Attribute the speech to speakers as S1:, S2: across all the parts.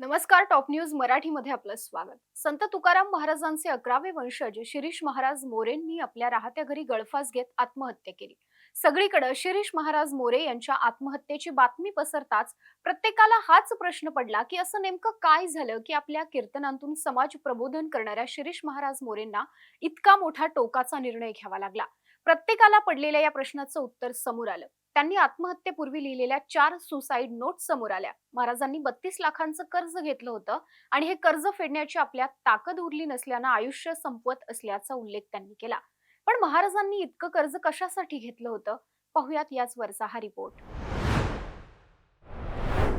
S1: नमस्कार top news मराठीमध्ये आपलं स्वागत. संत तुकाराम महाराजांचे अकरावे वंशज शिरीष महाराज मोरेंनी आपल्या राहत्या घरी गळफास घेत आत्महत्या केली. सगळीकडे शिरीष महाराज मोरे यांच्या आत्महत्येची बातमी पसरताच प्रत्येकाला हाच प्रश्न पडला की असं नेमकं काय झालं की आपल्या कीर्तनांतून समाज प्रबोधन करणाऱ्या शिरीष महाराज मोरेंना इतका मोठा टोकाचा निर्णय घ्यावा लागला. प्रत्येकाला पडलेल्या या प्रश्नाचं उत्तर समोर आलं. त्यांनी आत्महत्येपूर्वी लिहिलेल्या चार सुसाईड नोट समोर आल्या. महाराजांनी बत्तीस लाखांचं कर्ज घेतलं होतं आणि हे कर्ज फेडण्याची आपल्या ताकद उरली नसल्यानं आयुष्य संपवत असल्याचा उल्लेख त्यांनी केला. पण महाराजांनी इतकं कर्ज कशासाठी घेतलं होतं? पाहुयात याच वरचा हा रिपोर्ट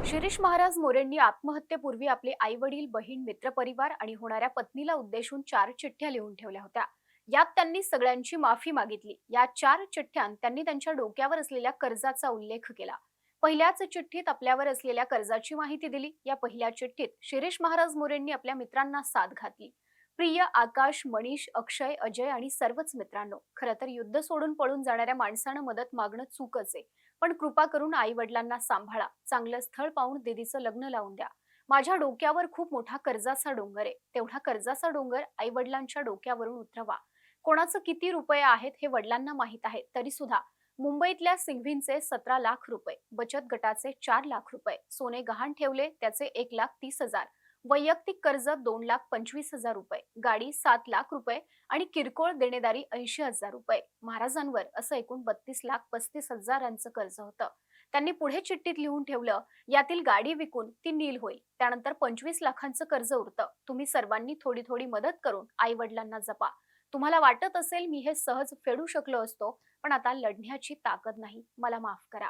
S1: शिरीष महाराज मोरेंनी आत्महत्येपूर्वी आपले आई वडील बहीण मित्रपरिवार आणि होणाऱ्या पत्नीला उद्देशून चार चिठ्ठ्या लिहून ठेवल्या होत्या. यात त्यांनी सगळ्यांची माफी मागितली. या चार चिठ्ठ्यांत त्यांनी त्यांच्या डोक्यावर असलेल्या कर्जाचा उल्लेख केला. पहिल्याच चिठ्ठीत आपल्यावर असलेल्या कर्जाची माहिती दिली. या पहिल्या चिठ्ठीत शिरीष महाराज मोरेंनी आपल्या मित्रांना साथ घातली. प्रिय आकाश मनीष अक्षय अजय आणि सर्वच मित्रांनो खरं तर युद्ध सोडून पळून जाणाऱ्या माणसानं मदत मागणं चूकच आहे. पण कृपा करून आई वडिलांना सांभाळा. चांगलं स्थळ पाहून दिदीचं लग्न लावून द्या. माझ्या डोक्यावर खूप मोठा कर्जाचा डोंगर आहे. तेवढा कर्जाचा डोंगर आई वडिलांच्या डोक्यावरून उतरवा. कोणाचं किती रुपये आहेत हे वडिलांना माहीत आहे तरी सुद्धा मुंबईतल्या सिंघवींचे सतरा लाख रुपये बचत गटाचे चार लाख रुपये सोने गहाण ठेवले त्याचे एक लाख तीस हजार वैयक्तिक कर्ज दोन लाख पंचवीस हजार रुपये गाडी सात लाख रुपये आणि किरकोळ देणेदारी ऐंशी हजार रुपये महाराजांवर असं एकूण बत्तीस लाख पस्तीस हजारांचं कर्ज होतं. त्यांनी पुढे चिठ्ठीत लिहून ठेवलं यातील गाडी विकून ती नील होईल त्यानंतर पंचवीस लाखांचं कर्ज उरतं तुम्ही सर्वांनी थोडी थोडी मदत करून आई वडिलांना जपा. तुम्हाला वाटत असेल मी हे सहज फेडू शकलो असतो पण आता लढण्याची ताकद नाही. मला माफ करा.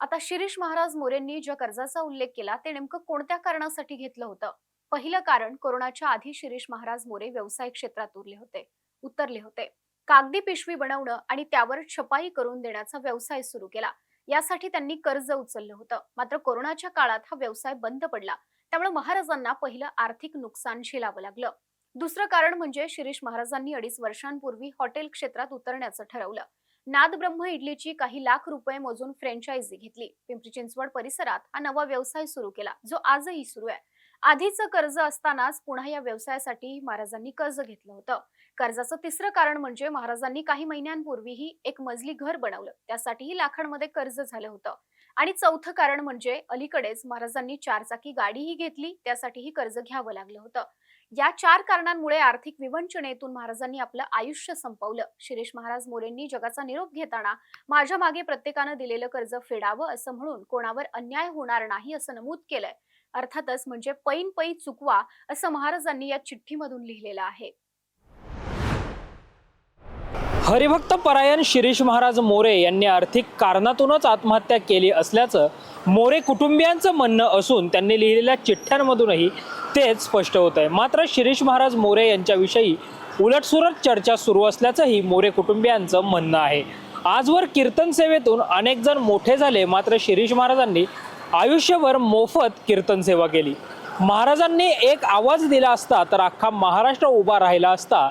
S1: आता शिरीष महाराज मोरेंनी ज्या कर्जाचा उल्लेख केला ते नेमकं कोणत्या कारणासाठी घेतलं होतं? पहिलं कारण कोरोनाच्या आधी शिरीष महाराज मोरे व्यवसाय क्षेत्रात उरले होते उतरले होते. कागदी पिशवी बनवणं आणि त्यावर छपाई करून देण्याचा व्यवसाय सुरू केला. यासाठी त्यांनी कर्ज उचललं होतं. मात्र कोरोनाच्या काळात हा व्यवसाय बंद पडला. त्यामुळे महाराजांना पहिलं आर्थिक नुकसान झेलावं लागलं. दुसरं कारण म्हणजे शिरीष महाराजांनी अडीच वर्षांपूर्वी हॉटेल क्षेत्रात उतरण्याचं ठरवलं. नाद ब्रह्म इडलीची काही लाख रुपये मोजून फ्रँचायझी घेतली. पिंपरी चिंचवड परिसरात हा नवा व्यवसाय सुरू केला जो आजही सुरू आहे. आधीचं कर्ज असतानाच पुन्हा या व्यवसायासाठी महाराजांनी कर्ज घेतलं होतं. कर्जाचं तिसरं कारण म्हणजे महाराजांनी काही महिन्यांपूर्वीही एक मजली घर बनवलं. त्यासाठीही लाखांमध्ये कर्ज झालं होतं. आणि चौथं कारण म्हणजे अलीकडेच महाराजांनी चारचाकी गाडीही घेतली त्यासाठीही कर्ज घ्यावं लागलं होतं. या चार कारणांमुळे आर्थिक विवंचनेतून महाराजांनी आपलं आयुष्य संपवलं. शिरीष महाराज मोरेंनी जगाचा निरोप घेताना माझ्या मागे प्रत्येकानं दिलेलं कर्ज फेडावं असं म्हणून कोणावर अन्याय होणार नाही असं नमूद केलंय. अर्थातच म्हणजे पैन पै चुकवा असं महाराजांनी या चिठ्ठीमधून लिहिलेलं आहे.
S2: हरिभक्त परायण शिरीष महाराज मोरे यांनी आर्थिक कारणातूनच आत्महत्या केली असल्याचं मोरे कुटुंबियांचं म्हणणं असून त्यांनी लिहिलेल्या चिठ्ठ्यांमधूनही तेच स्पष्ट होत आहे. मात्र शिरीष महाराज मोरे यांच्याविषयी उलटसुलट चर्चा सुरू असल्याचंही मोरे कुटुंबियांचं म्हणणं आहे. आजवर कीर्तन सेवेतून अनेक जण मोठे झाले मात्र शिरीष महाराजांनी आयुष्यभर मोफत कीर्तन सेवा केली. महाराजांनी एक आवाज दिला असता तर अख्खा महाराष्ट्र उभा राहिला असता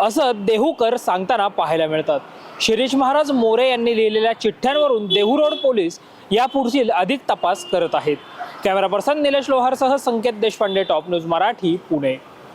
S2: असं देहूकर सांगताना पाहायला मिळतात. शिरीष महाराज मोरे यांनी लिहिलेल्या चिठ्ठ्यांवरून देहू रोड पोलीस यापुढील अधिक तपास करत आहेत. कॅमेरा पर्सन निलेश लोहारसह संकेत देशपांडे टॉप न्यूज मराठी पुणे.